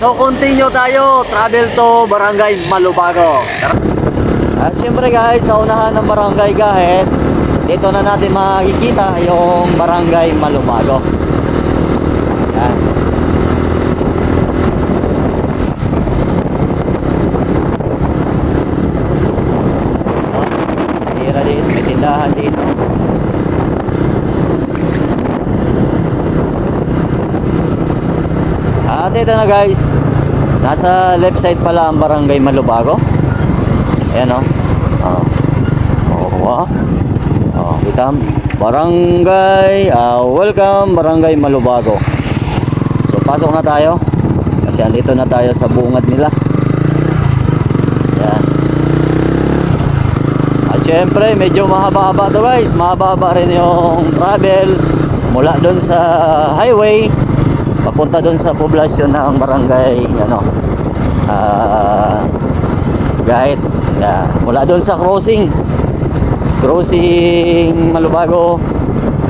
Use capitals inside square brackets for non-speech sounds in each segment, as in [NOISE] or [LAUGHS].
So continue tayo, travel to Barangay Malubago. At syempre guys, sa unahan ng Barangay Gahet, dito na natin makikita yung Barangay Malubago. Yan. Oh, tira din, may tindahan dito. At ito na guys. Nasa left side pala ang barangay Malubago. Ayan o. Oh. Oh, oh, oh, kita. Barangay, ah, welcome Barangay Malubago. So pasok na tayo. Kasi andito na tayo sa bungad nila. Ayan. At syempre, medyo mahaba-haba to guys. Mahaba-haba rin yung travel mula doon sa highway papunta doon sa poblasyon ng barangay ano ah Gahit yeah. mula doon sa crossing crossing Malubago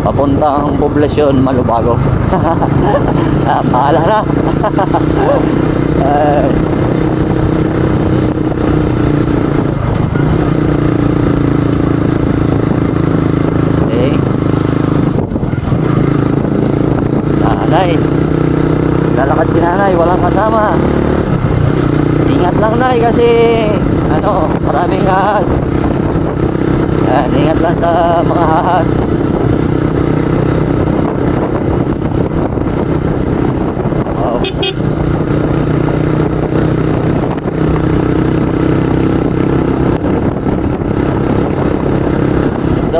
papuntang poblasyon Malubago [LAUGHS] ah, pahala na [LAUGHS] Ay. okay si nanay lalakad si nanay walang kasama. Ingat lang nay kasi ano maraming ahas. Yan ingat lang sa mga ahas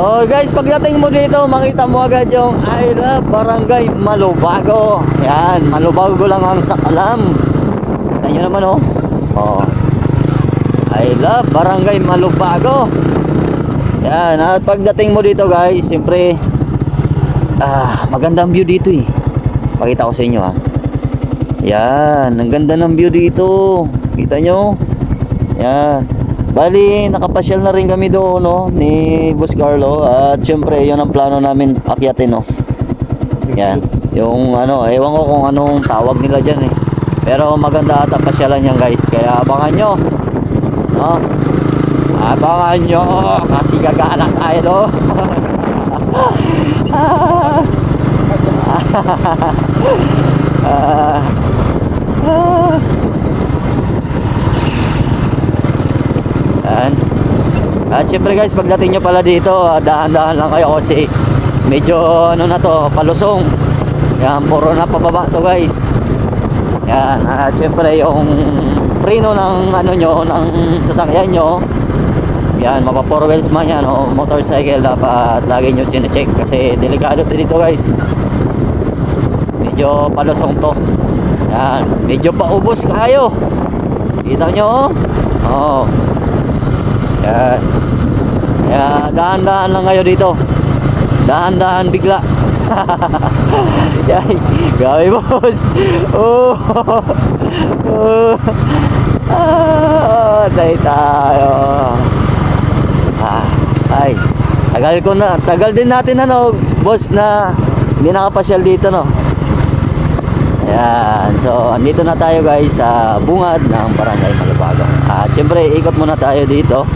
oh. Guys, pagdating mo dito, makita mo agad yung love Barangay Malubago. Yan, Malubago lang ang sakalam. Kita naman oh. Oh. Love Barangay Malubago. Yan, at pagdating mo dito guys, siyempre ah, magandang view dito eh. Pakita ko sa inyo ha. Yan, ang ganda ng view dito. Kita nyo? Yan. Bali, nakapasyal na rin kami doon, no, ni Boss Carlo. At syempre, yun ang plano namin akyatin, no. Yan. Yung ano, ewan ko kung anong tawag nila dyan, eh. Pero maganda ata pasyalan yan, guys. Kaya abangan nyo. No? Abangan nyo. Kasi gagana tayo, no. Ah. [LAUGHS] Ah. Yan. At syempre guys, pagdating nyo pala dito, ah, dahan-dahan lang kayo kasi medyo ano na to, palusong. Yan, puro na pababa to guys. Yan, at syempre yung preno ng ano nyo, ng sasakyan nyo, yan, mapa four wheels man yan o motorcycle dapat lagi nyo check kasi delikado to dito guys. Medyo palusong to. Yan, medyo paubos kayo. Kita nyo oh. Oh. Yan. Kaya dahan-dahan lang kayo dito. Dahan-dahan bigla. [LAUGHS] Yay, grabe boss. [LAUGHS] Oh. Oh. [LAUGHS] Ah, tayo. Ah, ay. Tagal ko na, tagal din natin ano, boss na hindi nakapasyal dito no. Ayan, so andito na tayo guys sa bungad ng Barangay Malubago. At syempre ikot muna tayo dito.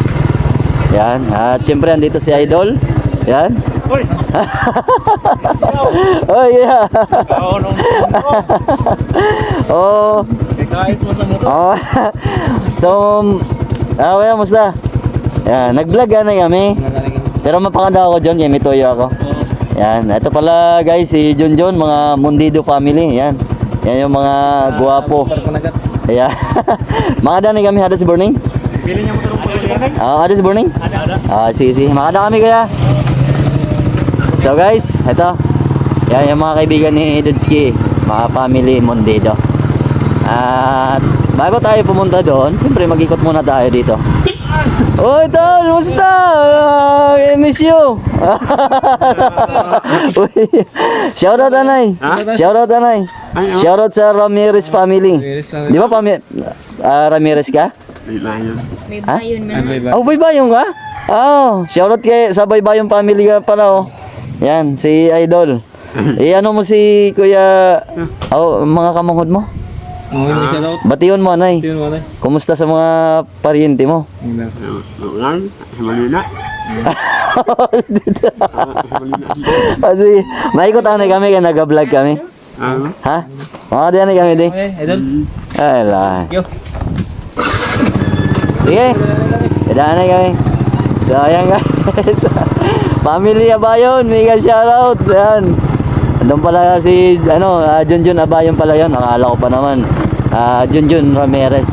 Yan. At syempre andito si Idol. Yan. Uy! [LAUGHS] Oh yeah. [LAUGHS] Oh. guys, mo sa motor. Oh. [LAUGHS] so, ah, kaya musta? Yan, nag-vlog ka na kami. Pero mapakanda ako John, kaya may toyo ako. Yan, ito pala guys si John, mga Mundido family. Yan. Yan yung mga guwapo. Ayan. mga dani kami hada si Burning. Pili niya motor mo yan. Ah, hada si Burning. Ada, ada. Ah, sige, sige. Makada kami kaya. So guys, ito. Yan yung mga kaibigan ni Dudski, mga family Mondido. At bago tayo pumunta doon, siyempre mag-ikot muna tayo dito. Oy, tol, musta? I miss you. [LAUGHS] Shout out anay. Shout out anay. Ay, oh. Shout out sa Ramirez family. Di ba pami ah, Ramirez ka? May Ha? bayon man. Oh, baybayong ka? Oh, shoutout kay sa baybayong family ka pala oh. Yan, si Idol. [LAUGHS] eh ano mo si Kuya Oh, mga kamanghod mo? Hindi siya daw. Batiyon mo, Nay. Tingnan mo na. Kumusta sa mga paryente mo? Ulan, Malina. Kasi, [LAUGHS] maikot ano kami kaya nag-vlog kami. Ano? Ha? Mga diyan kami di. Idol. Ay, lang. Sige. Dadaan na kami. So, ayan guys. [LAUGHS] Family Abayon, mega shoutout. Yan. Andun pala si, ano, uh, Junjun Abayon pala yun. Nakala ko pa naman. Ah, Junjun Ramirez.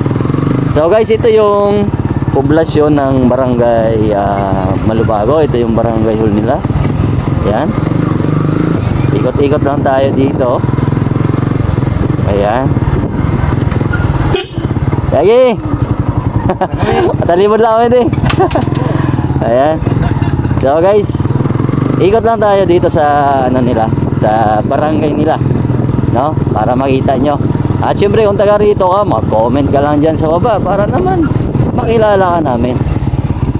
So guys, ito yung poblasyon ng barangay ah, Malubago. Ito yung barangay hall nila. Yan. Ikot-ikot lang tayo dito. Ayan. Lagi. Matalibod lang kami din. Ayan. So guys, ikot lang tayo dito sa ano nila, sa barangay nila. No? Para makita nyo. At syempre kung taga rito ka, mag-comment ka lang dyan sa baba para naman makilala ka namin.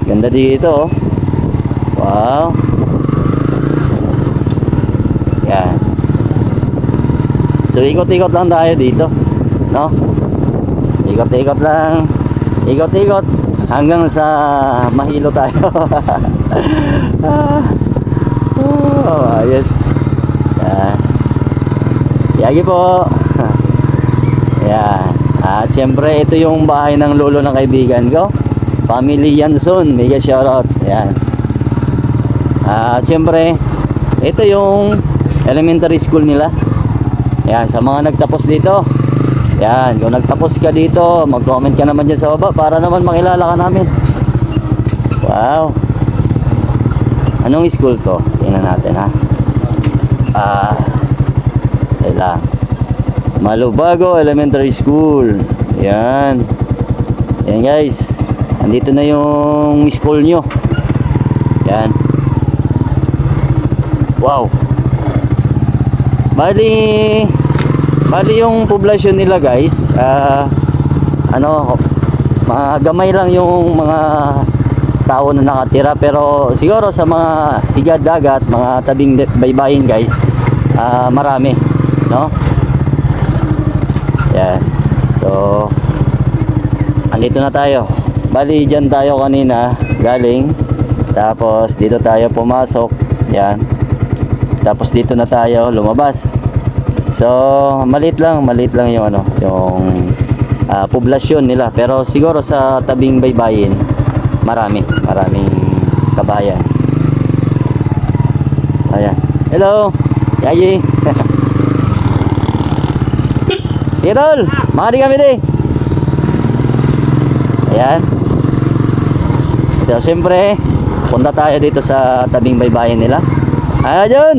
Ganda dito oh. Wow. Yan. So ikot-ikot lang tayo dito. No? Ikot-ikot lang. Ikot-ikot hanggang sa mahilo tayo. [LAUGHS] Ah. oh, ayos. Yan. Yagi po. [LAUGHS] Yan. At syempre, ito yung bahay ng lolo ng kaibigan ko. Family Yanson. Mega shoutout. Yan. At syempre, ito yung elementary school nila. Yan, sa mga nagtapos dito. Yan, kung nagtapos ka dito, mag-comment ka naman dyan sa baba para naman makilala ka namin. Wow. Anong school to? Tingnan natin ha. Ah, kailan. Malubago Elementary School. Yan. Yan guys. Andito na yung school nyo. Yan. Wow. Bali, bali yung poblasyon nila guys, ah, ano, mga gamay lang yung mga tao na nakatira pero siguro sa mga higad dagat, mga tabing baybayin guys, ah, marami, no? Yan. So, andito na tayo. Bali, dyan tayo kanina galing. Tapos, dito tayo pumasok. Yan. Tapos, dito na tayo lumabas. So, maliit lang, maliit lang yung ano, yung ah, poblasyon nila. Pero siguro sa tabing baybayin, marami, maraming kabayan. Ayan. Hello. Yagi. [LAUGHS] Idol, mari kami di. Ayan. So, siyempre, punta tayo dito sa tabing baybayin nila. Ayan, John.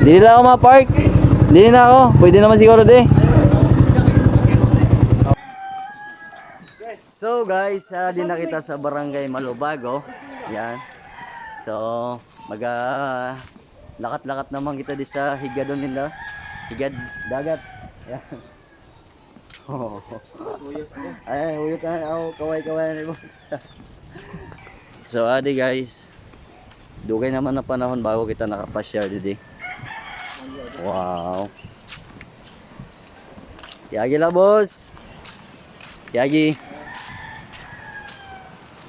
Hindi nila ako ma-park. Hindi na ako. Pwede naman siguro di. So guys, uh, din na kita sa barangay Malubago. Yan. So, mag ah, lakat-lakat naman kita di sa higadon nila. Higad dagat. Yan. [LAUGHS] Oh. Ay, uyot na ako kaway-kaway ni boss. [LAUGHS] so, adi guys. Dugay naman na panahon bago kita nakapasyal didi. Wow. Yagi la boss. Yagi.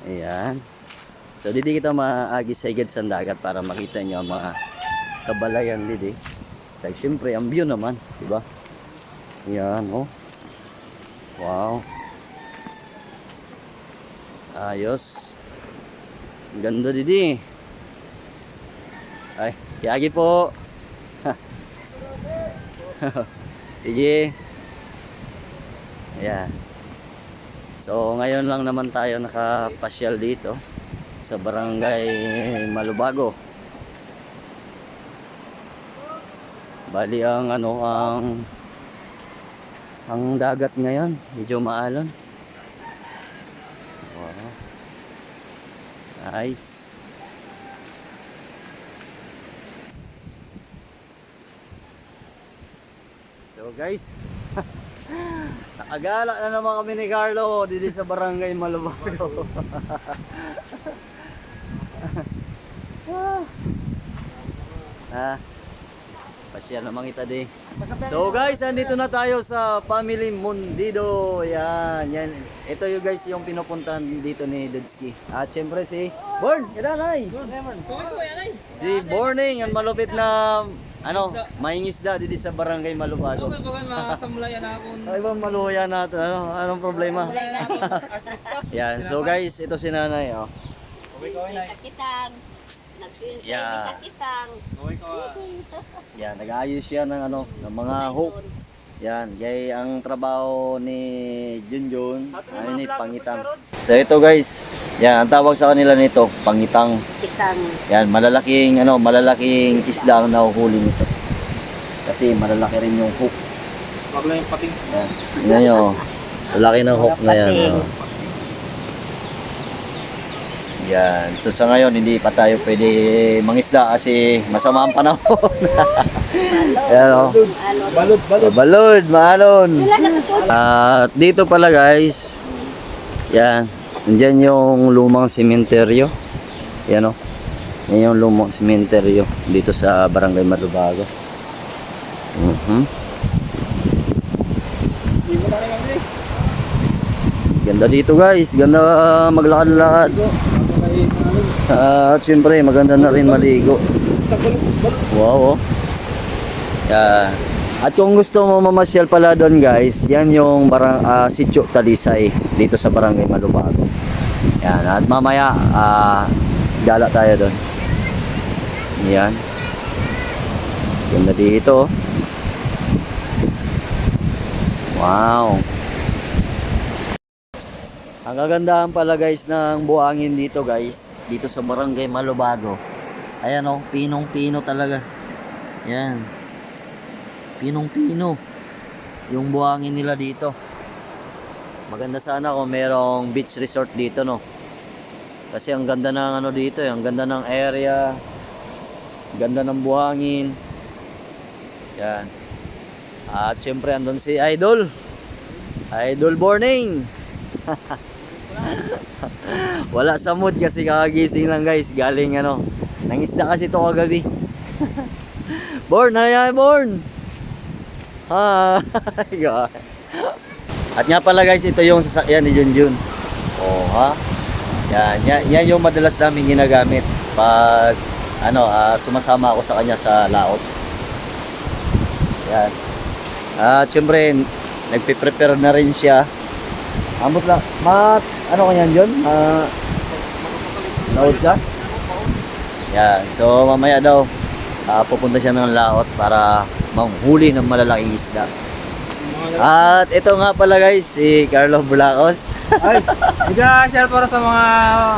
Ayan. So didi kita maagi sa higad sa dagat para makita nyo ang mga kabalayan didi. Kaya syempre ang view naman, di ba? Ayan, oh. Wow. Ayos. Ganda didi. Ay, yagi po. [LAUGHS] [LAUGHS] Sige. Ayan. So, ngayon lang naman tayo nakapasyal dito sa barangay Malubago. Bali ang ano ang ang dagat ngayon, medyo maalon. Wow. Nice. So guys, [LAUGHS] nakagala na naman kami ni Carlo dito sa barangay Malubago. [LAUGHS] ah. Pasya na mangita di. So guys, andito na tayo sa Family Mundido. Yan, yan. Ito yung guys yung pinupuntahan dito ni Dudski. At syempre si Born, kita nay. Si Borning, ang malupit na ano, mahingisda dito sa barangay Malubago. Bagan makatamlayan ako. Ay ba maluya natin? Ano, anong problema? [LAUGHS] yan, so guys, ito si nanay. Oh. Sakitang. Nagsinsay Yeah. sakitang. [LAUGHS] Yan, nag-aayos siya ng ano, ng mga hook. Yan, gay ang trabaho ni Junjun, ano ni pangitang. So ito guys, yan ang tawag sa kanila nito, pangitang. Kitang. Yan, malalaking ano, malalaking isda ang nahuhuli nito. Kasi malalaki rin yung hook. Wag lang yung pating. Yan. Tingnan nyo, lalaki ng hook na yan. oh. Yan. So sa ngayon, hindi pa tayo pwede mangisda kasi masama ang panahon. [LAUGHS] yan o. Balot, Oh, balod, maalon. Wala na po. At dito pala guys, yan, andyan yung lumang sementeryo. Yan o. Yan yung lumang sementeryo dito sa Barangay Malubago. Mhm. Ganda dito guys, ganda maglakad-lakad. At syempre maganda na rin maligo. Wow. Oh. Yeah. At kung gusto mo mamasyal pala doon guys, yan yung barang ah, Sitio Talisay dito sa Barangay Malubago. Yan. At mamaya ah gala tayo doon. Yan. Ganda dito. oh. Wow. Ang kagandahan pala guys ng buhangin dito guys, dito sa Barangay Malubago. Ayan oh, pinong-pino talaga. Yan. Pinong-pino. Yung buhangin nila dito. Maganda sana kung merong beach resort dito no. Kasi ang ganda ng ano dito, eh, ang ganda ng area. Ganda ng buhangin. Yan. At syempre andun si Idol. Idol Morning. [LAUGHS] [LAUGHS] Wala sa mood kasi kakagising lang guys. Galing ano. Nangisda kasi to kagabi. [LAUGHS] Born, hi, Born. Hi. God. At nga pala guys, ito yung sasakyan ni Junjun. Oh, ha? Yan, yan, yan yung madalas namin ginagamit pag ano, ah, sumasama ako sa kanya sa laot. Yan. At syempre, nagpe-prepare na rin siya. Ambot lang. Mat, ano kanyan Jun? Ah, laot ka? Yan. So, mamaya daw, ah, pupunta siya ng laot para manghuli ng malalaking isda. At ito nga pala guys, si Carlo Bulacos. [LAUGHS] Ay, shoutout para sa mga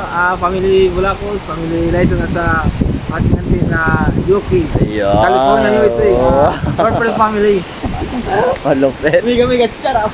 ah, family Bulacos, family Lyson at sa ating auntie na Yuki. Ayan. California, USA. Uh, [LAUGHS] Purple family. Malupit. Mega shout out.